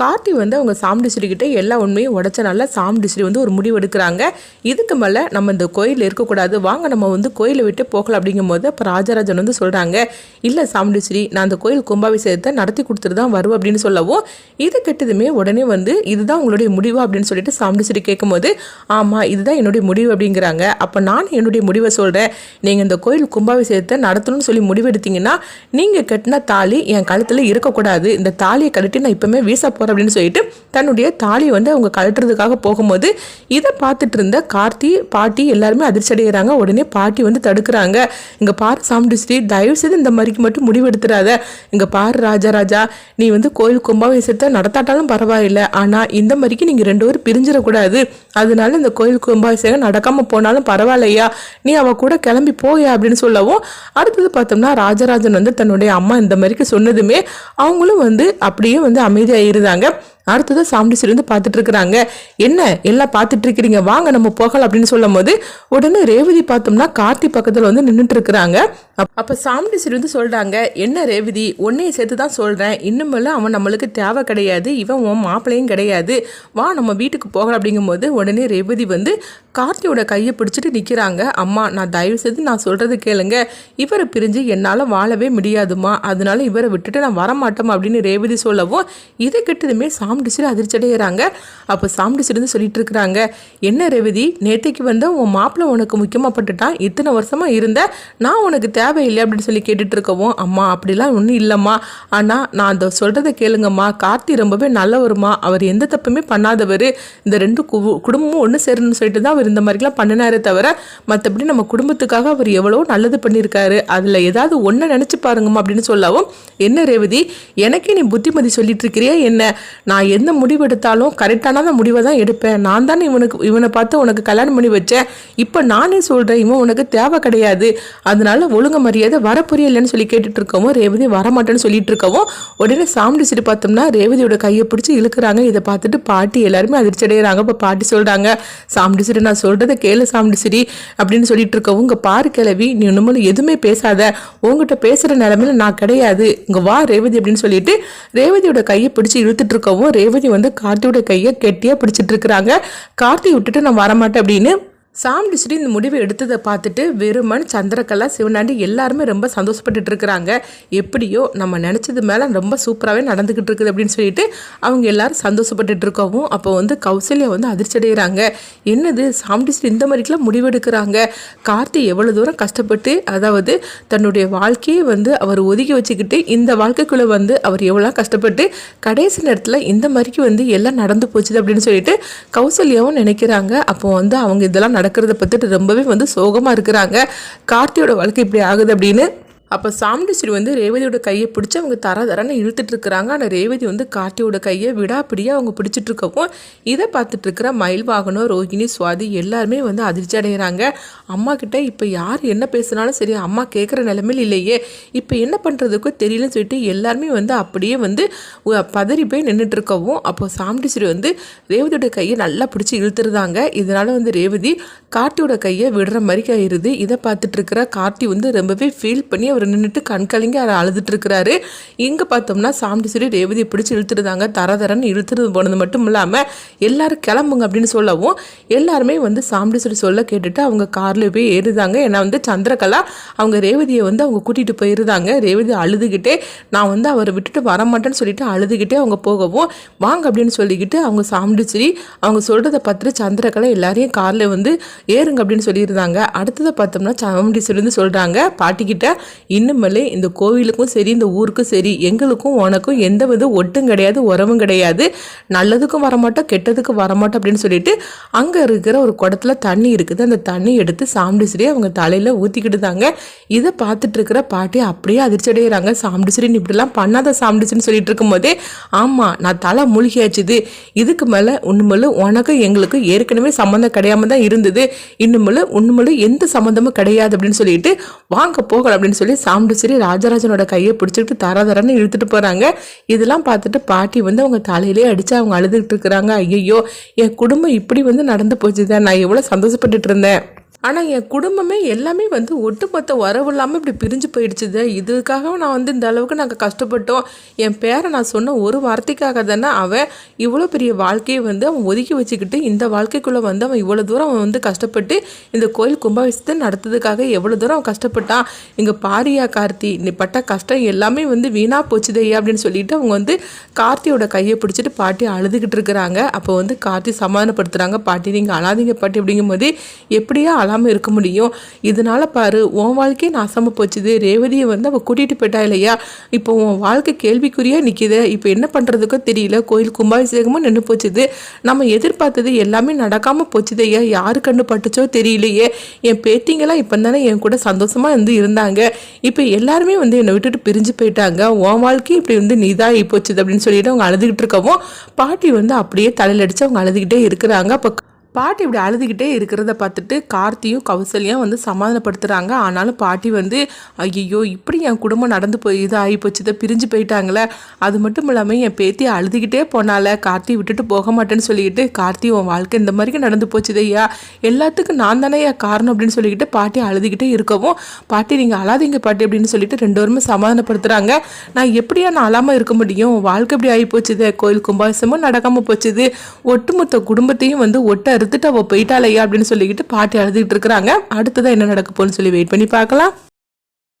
கார்த்தி வந்து அவங்க சாம் கிட்டே எல்லா உண்மையும் உடச்சனால சாம் வந்து ஒரு முடிவு எடுக்கிறாங்க. இதுக்கு மேலே நம்ம இந்த கோயில் இருக்கக்கூடாது. வாங்க நம்ம வந்து கோயிலை விட்டு போகலாம் அப்படிங்கும்போது அப்போ ராஜராஜன் வந்து சொல்கிறாங்க இல்லை சாம் நான் அந்த கோயில் கும்பாபிஷேகத்தை நடத்தி கொடுத்துட்டு தான் வருவேன் அப்படின்னு சொல்லவும் இது கெட்டதுமே உடனே வந்து இதுதான் உங்களுடைய முடிவு அப்படின்னு சொல்லிட்டு சாம் கேட்கும்போது ஆமாம் இதுதான் என்னுடைய முடிவு அப்படிங்கிறாங்க. அப்போ நான் என்னுடைய முடிவை சொல்கிறேன் நீங்கள் இந்த கோயில் கும்பாபிஷேகத்தை நடத்தணும்னு சொல்லி முடிவெடுத்தீங்கன்னா நீங்கள் கட்டின தாலி என் கழுத்தில் இருக்கக்கூடாது. இந்த தாலியை கழட்டி நான் இப்போவுமே வீச போகிறேன் அப்படின்னு சொல்லிட்டு தன்னுடைய தாலியை வந்து அவங்க கழட்டுறதுக்காக போகும்போது இதை பார்த்துட்டு இருந்த கார்த்தி பாட்டி எல்லாருமே அதிர்ச்சி அடைகிறாங்க. உடனே பாட்டி வந்து தடுக்கிறாங்க. இங்கே பாரு சாமுண்டி தயவு செய்து இந்த மாதிரிக்கு மட்டும் முடிவெடுத்துறாத இங்கே பாரு ராஜா ராஜா நீ வந்து கோயில் கும்பாபிஷேகத்தை நடத்தாட்டாலும் பரவாயில்லை. ஆனால் இந்த மாதிரிக்கு நீங்கள் ரெண்டு பேரும் பிரிஞ்சிடக்கூடாது. அதனால இந்த கோயில் கும்பாபிஷேகம் நடக்காமல் போனாலும் பரவாயில்லையா? நீ அவ கூட கிளம்பி போயா அப்படின்னு சொல்லவும் அடுத்தது பார்த்தோம்னா ராஜராஜன் வந்து தன்னுடைய அம்மா இந்த மாதிரிக்கு சொன்னதுமே அவங்களும் வந்து அப்படியே வந்து அமைதியாக இருந்தாங்க gấp. அடுத்தது சாமுண்டீஸ்வரி வந்து பார்த்துட்டு இருக்கிறாங்க என்ன? எல்லாம் பார்த்துட்டு இருக்கிறீங்க வாங்க நம்ம போகலாம் அப்படின்னு சொல்லும் போது உடனே ரேவதி பார்த்தோம்னா கார்த்தி பக்கத்தில் வந்து நின்றுட்டு இருக்கிறாங்க அப்போ சாமுண்டீஸ்வரி வந்து சொல்கிறாங்க என்ன ரேவதி உன்னையை சேர்த்து தான் சொல்கிறேன் இன்னுமெல்லாம் அவன் நம்மளுக்கு தேவை கிடையாது. இவன் உன் மாப்பிள்ளையும் கிடையாது. வா நம்ம வீட்டுக்கு போகலாம். அப்படிங்கும்போது உடனே ரேவதி வந்து கார்த்தியோட கையை பிடிச்சிட்டு நிற்கிறாங்க அம்மா நான் தயவு செய்து நான் சொல்கிறது கேளுங்க. இவரை பிரிஞ்சு என்னால் வாழவே முடியாதுமா அதனால இவரை விட்டுட்டு நான் வரமாட்டோம் அப்படின்னு ரேவதி சொல்லவும் இதை கிட்டதுமே சாமி டிசிறு அதிர்ச்சடைகிறாங்க அப்போ சாம் சொல்லிட்டு இருக்கிறாங்க. என்ன ரெவதி நேற்றைக்கு வந்த உன் மாப்பிள்ளை உனக்கு முக்கியமாக பட்டுட்டான் இத்தனை வருஷமாக இருந்த நான் உனக்கு தேவையில்லை அப்படின்னு சொல்லி கேட்டுட்டு இருக்கவும் அம்மா அப்படிலாம் ஒன்றும் இல்லைம்மா. ஆனால் நான் அதை சொல்கிறத கேளுங்கம்மா. கார்த்தி ரொம்பவே நல்லவருமா. அவர் எந்த தப்புமே பண்ணாதவர். இந்த ரெண்டு குடும்பமும் ஒன்று சேரணும்னு சொல்லிட்டு தான் அவர் இந்த மாதிரிலாம் பண்ணினாரே தவிர மற்றபடி நம்ம குடும்பத்துக்காக அவர் எவ்வளோ நல்லது பண்ணியிருக்காரு. அதில் ஏதாவது ஒன்றை நினச்சி பாருங்கம்மா அப்படின்னு சொல்லவும் என்ன ரேவதி எனக்கே நீ புத்திமதி சொல்லிட்டு இருக்கிறியா என்ன? நான் நான் எந்த முடிவு எடுத்தாலும் கரெக்டான முடிவை தான் எடுப்பேன். நான் தானே இவனுக்கு இவனை பார்த்து உனக்கு கல்யாணம் பண்ணி வச்சேன். இப்போ நானே சொல்கிறேன் இவன் உனக்கு தேவை கிடையாது. அதனால ஒழுங்கு மரியாதை வரப்புரியலன்னு சொல்லி கேட்டுட்டு இருக்கவும் ரேவதி வரமாட்டேன்னு சொல்லிட்டு இருக்கவும் உடனே சாமிடி சிரி பார்த்தோம்னா ரேவதியோட கையை பிடிச்சி இழுக்கிறாங்க. இதை பார்த்துட்டு பாட்டி எல்லாருமே அதிர்ச்சி அடைகிறாங்க இப்போ பாட்டி சொல்கிறாங்க சாமிடி சிரி நான் சொல்கிறத கேளு சாமிடி சிரி அப்படின்னு சொல்லிட்டு இருக்கவும் இங்கே பாரு கிளவி நீ இன்னமும் எதுவுமே பேசாத. உங்ககிட்ட பேசுகிற நிலமையில நான் கிடையாது. இங்கே வா ரேவதி அப்படின்னு சொல்லிட்டு ரேவதியோட கையை பிடிச்சி இழுத்துட்டு இருக்கவும் ரேவதி வந்து கார்த்தியோட கையை கெட்டியாக பிடிச்சிட்டு இருக்கிறாங்க. கார்த்தி விட்டுட்டு நான் வரமாட்டேன் அப்படின்னு சாம் டிஸ்டி இந்த முடிவை எடுத்ததை பார்த்துட்டு வெறுமன் சந்திரகலா சிவனாண்டி எல்லாருமே ரொம்ப சந்தோஷப்பட்டுட்டு இருக்கிறாங்க எப்படியோ நம்ம நினச்சது மேலே ரொம்ப சூப்பராகவே நடந்துக்கிட்டு இருக்குது அப்படின்னு சொல்லிட்டு அவங்க எல்லாரும் சந்தோஷப்பட்டுட்டு இருக்கவும் அப்போ வந்து கௌசல்யா வந்து அதிர்ச்சி அடைகிறாங்க என்னது? சாம் டிஸ்டி இந்த மாதிரிக்கெல்லாம் முடிவெடுக்கிறாங்க. கார்த்தி எவ்வளோ தூரம் கஷ்டப்பட்டு அதாவது தன்னுடைய வாழ்க்கையை வந்து அவர் ஒதுக்கி வச்சுக்கிட்டு இந்த வாழ்க்கைக்குள்ளே வந்து அவர் எவ்வளோ கஷ்டப்பட்டு கடைசி நேரத்தில் இந்த மாதிரிக்கு வந்து எல்லாம் நடந்து போச்சுது அப்படின்னு சொல்லிட்டு கௌசல்யாவும் நினைக்கிறாங்க. அப்போ வந்து அவங்க இதெல்லாம் நடக்கிறத பார்த்துட்டு ரொம்பவே வந்து சோகமாக இருக்கிறாங்க. கார்த்தியோட வாழ்க்கை இப்படி ஆகுது அப்படின்னு அப்போ சாமுண்டீஸ்வரி வந்து ரேவதியோட கையை பிடிச்சி அவங்க தர தரன்னு இழுத்துட்டு இருக்கிறாங்க. ஆனால் ரேவதி வந்து காட்டியோட கையை விடாப்பிடியாக அவங்க பிடிச்சிட்டு இருக்கவும் இதை பார்த்துட்டு இருக்கிற மயில் வாகனம் ரோஹிணி சுவாதி எல்லாருமே வந்து அதிர்ச்சி அடைகிறாங்க அம்மா கிட்ட இப்போ யார் என்ன பேசுனாலும் சரி அம்மா கேட்குற நிலைமையில் இல்லையே இப்போ என்ன பண்ணுறதுக்கோ தெரியலன்னு சொல்லிட்டு எல்லாருமே வந்து அப்படியே வந்து பதறி போய் நின்றுட்டு இருக்கவும் அப்போ சாமுண்டீஸ்வரி வந்து ரேவதியோட கையை நல்லா பிடிச்சி இழுத்துருந்தாங்க. இதனால் வந்து ரேவதி காட்டியோட கையை விடுற மாதிரி ஆயிடுது இதை பார்த்துட்டு இருக்கிற கார்த்தி வந்து ரொம்பவே ஃபீல் பண்ணி அவர் நின்றுட்டு கண்கலிங்க அவர் அழுதுட்டு இருக்கிறாரு இங்கே பார்த்தோம்னா சாமுண்டீஸ்வரி ரேவதியை பிடிச்சி இழுத்துருந்தாங்க தர தரன்னு இழுத்துறது போனது மட்டும் இல்லாமல் எல்லாரும் கிளம்புங்க அப்படின்னு சொல்லவும் எல்லாருமே வந்து சாமுண்டீஸ்வரி சொல்ல கேட்டுட்டு அவங்க காரில் போய் ஏறுதாங்க. ஏன்னா வந்து சந்திரகலா அவங்க ரேவதியை வந்து அவங்க கூட்டிகிட்டு போயிருந்தாங்க. ரேவதி அழுதுகிட்டே நான் வந்து அவரை விட்டுட்டு வரமாட்டேன்னு சொல்லிட்டு அழுதுகிட்டே அவங்க போகவும் வாங்க அப்படின்னு சொல்லிக்கிட்டு அவங்க சாமுண்டீஸ்வரி அவங்க சொல்கிறத பார்த்துட்டு சந்திரகலா எல்லாரையும் காரில் வந்து ஏறுங்க அப்படின்னு சொல்லியிருந்தாங்க. அடுத்ததை பார்த்தோம்னா சாமுண்டீஸ்வரி வந்து சொல்கிறாங்க பாட்டிக்கிட்ட இன்னுமேலே இந்த கோவிலுக்கும் சரி இந்த ஊருக்கும் சரி எங்களுக்கும் உனக்கும் எந்த வித ஒட்டும் கிடையாது உறவும் கிடையாது. நல்லதுக்கும் வரமாட்டோம் கெட்டதுக்கும் வரமாட்டோம் அப்படின்னு சொல்லிட்டு அங்கே இருக்கிற ஒரு குடத்துல தண்ணி இருக்குது. அந்த தண்ணி எடுத்து சாமுண்டீஸ்வரி அவங்க தலையில் ஊற்றிக்கிட்டுதாங்க இதை பார்த்துட்டு இருக்கிற பாட்டி அப்படியே அதிர்ச்சி அடைகிறாங்க சாமுண்டீஸ்வரி இப்படிலாம் பண்ணாத சாமுண்டீஸ்வரின்னு சொல்லிட்டு இருக்கும்போதே ஆமாம் நான் தலை மூழ்கியாச்சுது இதுக்கு மேலே உண்மையில உனக்கும் எங்களுக்கு ஏற்கனவே சம்மந்தம் கிடையாம தான் இருந்தது. இன்னும் உண்மையில எந்த சம்மந்தமும் கிடையாது அப்படின்னு சொல்லிட்டு வாங்க போகலாம் அப்படின்னு சொல்லி சாமுண்டேஸ்வரி ராஜராஜனோட கையை பிடிச்சிக்கிட்டு தராதரன்னு இழுத்துட்டு போகிறாங்க இதெல்லாம் பார்த்துட்டு பாட்டி வந்து அவங்க தலையிலே அடித்து அவங்க அழுதுகிட்டு இருக்கிறாங்க. ஐயோ என் குடும்பம் இப்படி வந்து நடந்து போச்சுதான்? நான் எவ்வளோ சந்தோஷப்பட்டுட்டு இருந்தேன். ஆனால் என் குடும்பமே எல்லாமே வந்து ஒட்டுமொத்த உறவு இல்லாமல் இப்படி பிரிஞ்சு போயிடுச்சுது. இதுக்காக நான் வந்து இந்த அளவுக்கு நாங்கள் கஷ்டப்பட்டோம். என் பேரை நான் சொன்ன ஒரு வார்த்தைக்காக தானே அவன் இவ்வளோ பெரிய வாழ்க்கையை வந்து அவன் ஒதுக்கி வச்சுக்கிட்டு இந்த வாழ்க்கைக்குள்ளே வந்து அவன் இவ்வளோ தூரம் அவன் வந்து கஷ்டப்பட்டு இந்த கோயில் கும்பாபிஷத்தை நடத்ததுக்காக எவ்வளோ தூரம் அவன் கஷ்டப்பட்டான். இங்கே பாரியா கார்த்தி நீ பட்ட கஷ்டம் எல்லாமே வந்து வீணாக போச்சுதே அப்படின்னு சொல்லிட்டு அவங்க வந்து கார்த்தியோட கையை பிடிச்சிட்டு பாட்டி அழுதுகிட்டு இருக்கிறாங்க. அப்போ வந்து கார்த்தி சமாதானப்படுத்துகிறாங்க பாட்டி நீங்கள் அழாதீங்க பாட்டி அப்படிங்கும்போது எப்படியா அழாமல் இருக்க முடியும். இதனால பாரு உன் வாழ்க்கையே நாசமாக போச்சுது. ரேவதியை வந்து அவள் கூட்டிகிட்டு போயிட்டா இல்லையா? இப்போ உன் வாழ்க்கை கேள்விக்குறியாக நிற்கிது இப்போ என்ன பண்ணுறதுக்கோ தெரியல. கோயில் கும்பாபிஷேகமும் நின்று போச்சுது. நம்ம எதிர்பார்த்தது எல்லாமே நடக்காமல் போச்சுது ஐயா. யாரு கண்ணு பட்டுச்சோ தெரியலையே. என் பேட்டிங்கெல்லாம் இப்போ தானே என் கூட சந்தோஷமாக வந்து இருந்தாங்க. இப்போ எல்லாருமே வந்து என்னை விட்டுட்டு பிரிஞ்சு போயிட்டாங்க. உன் வாழ்க்கை இப்படி வந்து நீதாகி போச்சுது அப்படின்னு சொல்லிட்டு அவங்க அழுதுகிட்டு இருக்கவும் பாட்டி வந்து அப்படியே தலையில் அடித்து அவங்க அழுதுகிட்டே இருக்கிறாங்க. அப்போ பாட்டி இப்படி அழுதுகிட்டே இருக்கிறத பார்த்துட்டு கார்த்தியும் கௌசல்யும் வந்து சமாதானப்படுத்துகிறாங்க ஆனாலும் பாட்டி வந்து ஐயோ இப்படி என் குடும்பம் நடந்து போய் இது ஆகி போச்சு இதை பிரிஞ்சு போயிட்டாங்களே. அது மட்டும் இல்லாமல் என் பேத்தி அழுதுகிட்டே போனால கார்த்தி விட்டுட்டு போக மாட்டேன்னு சொல்லிக்கிட்டு கார்த்தி உன் வாழ்க்கை இந்த மாதிரி நடந்து போச்சுதையா எல்லாத்துக்கும் நான் தானே என் காரணம்? அப்படின்னு சொல்லிக்கிட்டு பாட்டி அழுதுகிட்டே இருக்கவும் பாட்டி நீங்கள் அழாதீங்க பாட்டி அப்படின்னு சொல்லிட்டு ரெண்டு பேருமே சமாதானப்படுத்துகிறாங்க நான் எப்படியா நான் அழாமல் இருக்க முடியும்? வாழ்க்கை இப்படி ஆகி போச்சுது கோயில் கும்பாபிஷமும் நடக்காமல் போச்சுது. ஒட்டுமொத்த குடும்பத்தையும் வந்து ஒட்ட அறுத்துட்டு அவள் போயிட்டாலையா அப்படின்னு சொல்லிக்கிட்டு பாட்டி அழுதுகிட்டு இருக்கிறாங்க. அடுத்ததான் என்ன நடக்க போகணும்னு சொல்லி வெயிட் பண்ணி பார்க்கலாம்.